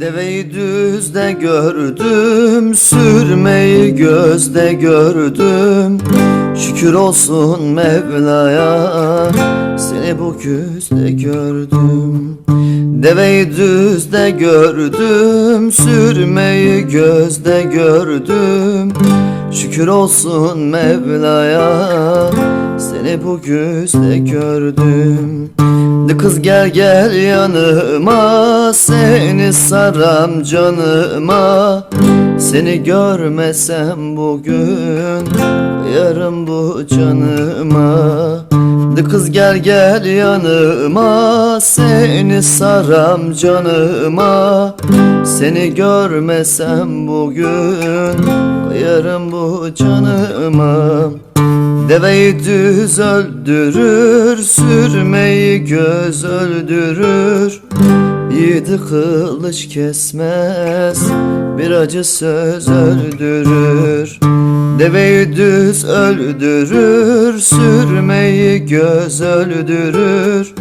Deveyi düzde gördüm, sürmeyi gözde gördüm. Şükür olsun Mevla'ya, seni bu güzde gördüm. Deveyi düzde gördüm, sürmeyi gözde gördüm. Şükür olsun Mevla'ya, seni bu güzde gördüm. De kız gel gel yanıma. Seni saram canıma. Seni görmesem bugün Yarın bu canıma. De kız gel gel yanıma. Seni saram canıma. Seni görmesem bugün Yarın bu canıma Deveyi düz öldürür, sürmeyi göz öldürür. Yiğidi kılıç kesmez, bir acı söz öldürür. Deveyi düz öldürür, sürmeyi göz öldürür.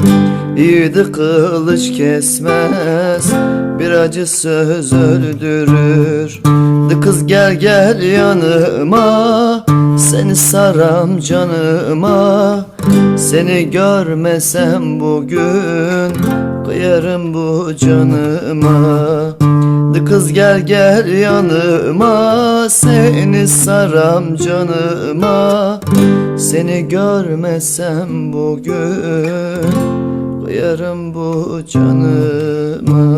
Yiğidi kılıç kesmez, bir acı söz öldürür. De kız gel gel yanıma seni saram canıma Seni görmesem bugün Kıyarım bu canıma. De kız gel gel yanıma Seni saram canıma Seni görmesem bugün Kıyarım bu canıma